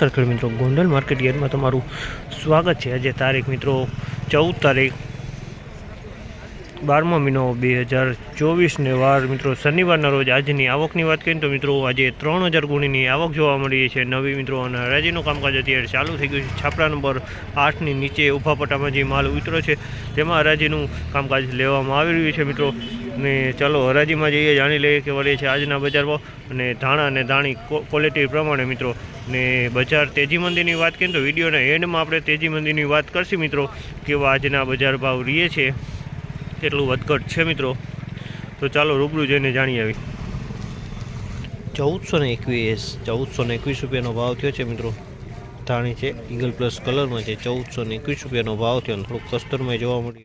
નમસ્કાર મિત્રો, ગોંડલ માર્કેટ યાર્ડમાં તમારું સ્વાગત છે. આજે તારીખ મિત્રો ચૌદ તારીખ બારમો મહિનો બે હજાર ચોવીસને વાર મિત્રો શનિવારના રોજ આજની આવકની વાત કરીએ તો મિત્રો આજે ત્રણ હજાર ગુણીની આવક જોવા મળી છે. નવી મિત્રો અને હરાજીનું કામકાજ અત્યારે ચાલુ થઈ ગયું છે. છાપરા નંબર આઠની નીચે ઊભા પટ્ટામાં જે માલ ઉતરો છે, તેમાં હરાજીનું કામકાજ લેવામાં આવી રહ્યું છે મિત્રો. ને ચાલો હરાજીમાં જઈએ, જાણી લઈએ કે વળે છે આજના બજાર ભાવ. અને ધાણા અને ધાણી ક્વોલિટી પ્રમાણે મિત્રો. ને બજાર તેજી મંદીની વાત કરીએ તો વિડીયોના એન્ડમાં આપણે તેજી મંદીની વાત કરશું મિત્રો, કેવા આજના બજાર ભાવ રહીએ છે, કેટલું વધઘટ છે મિત્રો. તો ચાલો રૂબરૂ જઈને જાણી આવી ચૌદસો ને એકવીસ, ચૌદસો ને એકવીસ રૂપિયાનો ભાવ થયો છે મિત્રો. ધાણી છે ઈગલ પ્લસ કલરમાં છે, ચૌદસો ને એકવીસ રૂપિયાનો ભાવ થયો થોડુંક કસ્ટરમાં જોવા મળ્યું.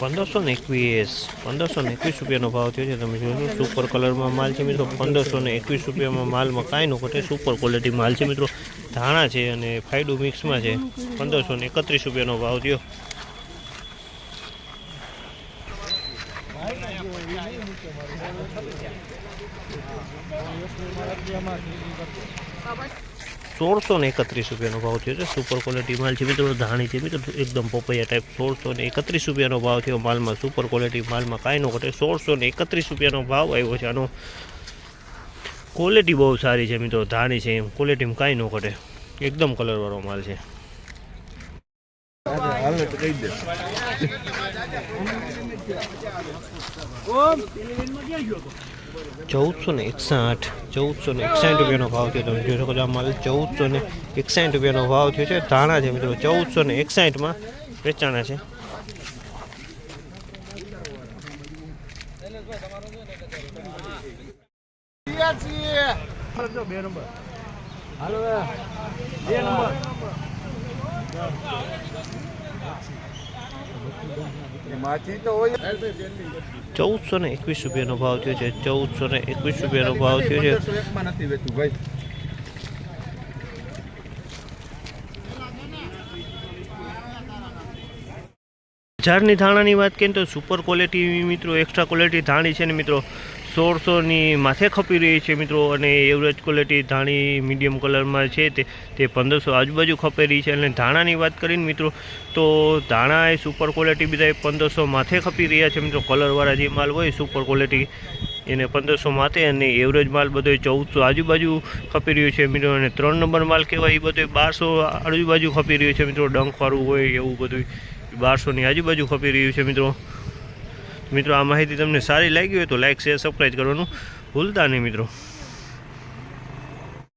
પંદરસો એકવીસ પંદરસો એકવીસ રૂપિયાનો ભાવ થયો છે. તમે જોશો સુપર કલરમાં માલ છે મિત્રો. પંદરસો ને એકવીસ રૂપિયામાં માલમાં કાંઈ ન ઘટે. સુપર ક્વોલિટી માલ છે મિત્રો. ધાણા છે અને ફાયડું મિક્સમાં છે. પંદરસો ને એકત્રીસ રૂપિયાનો ભાવ થયો. સોળસો ને એકત્રીસ રૂપિયાનો ભાવ થયો છે. સુપર ક્વોલિટી માલ છે મિત્રો, ધાણી છે મિત્રો, એકદમ પોપૈયા ટાઈપ સોળસો ને એકત્રીસ રૂપિયાનો ભાવ થયો માલમાં. સુપર ક્વોલિટી માલમાં કાંઈ ન ઘટે. સોળસો ને એકત્રીસ રૂપિયાનો ભાવ આવ્યો છે. આનો ક્વોલિટી બહુ સારી છે મિત્રો, ધાણી છે એમ. ક્વોલિટીમાં કાંઈ ન ઘટે. એકદમ કલરવાળો માલ છે. ચૌદસો ને એકસાઠ ચૌદસો ને એકસાઠ રૂપિયાનો ભાવ થયો. તમે જોઈ શકો છો, આ ચૌદસો ને એકસાઠ રૂપિયાનો ભાવ થયો છે. ધાણા છે મિત્રો ચૌદસો ને એકસાઠમાં વેચાણા છે. માછી તો હોય ચૌદસો ને એકવીસ રૂપિયાનો ભાવ થયો છે. ચૌદસો ને એકવીસ રૂપિયાનો ભાવ થયો છે. બજારની ધાણાની વાત કરીએ તો સુપર ક્વોલિટી મિત્રો એક્સ્ટ્રા ક્વોલિટી ધાણી છે ને મિત્રો, સોળસોની માથે ખપી રહી છે મિત્રો, અને એવરેજ ક્વોલિટી ધાણી મીડિયમ કલરમાં છે તે તે પંદરસો આજુબાજુ ખપી રહી છે. અને ધાણાની વાત કરીને મિત્રો, તો ધાણા એ સુપર ક્વોલિટી બધા પંદરસો માથે ખપી રહ્યા છે મિત્રો કલરવાળા જે માલ હોય સુપર ક્વોલિટી એને પંદરસો માથે અને એવરેજ માલ બધો ચૌદસો આજુબાજુ ખપી રહ્યો છે મિત્રો. અને ત્રણ નંબર માલ કહેવાય એ બધો બારસો આજુબાજુ ખપી રહ્યો છે મિત્રો, ડંખવાળું હોય એવું બધું બારસોની આજુબાજુ ખપી રહ્યું છે, મિત્રો. મિત્રો, આ માહિતી તમને સારી લાગી હોય તો લાઈક શેર સબસ્ક્રાઈબ કરવાનું ભૂલતા નહીં, મિત્રો.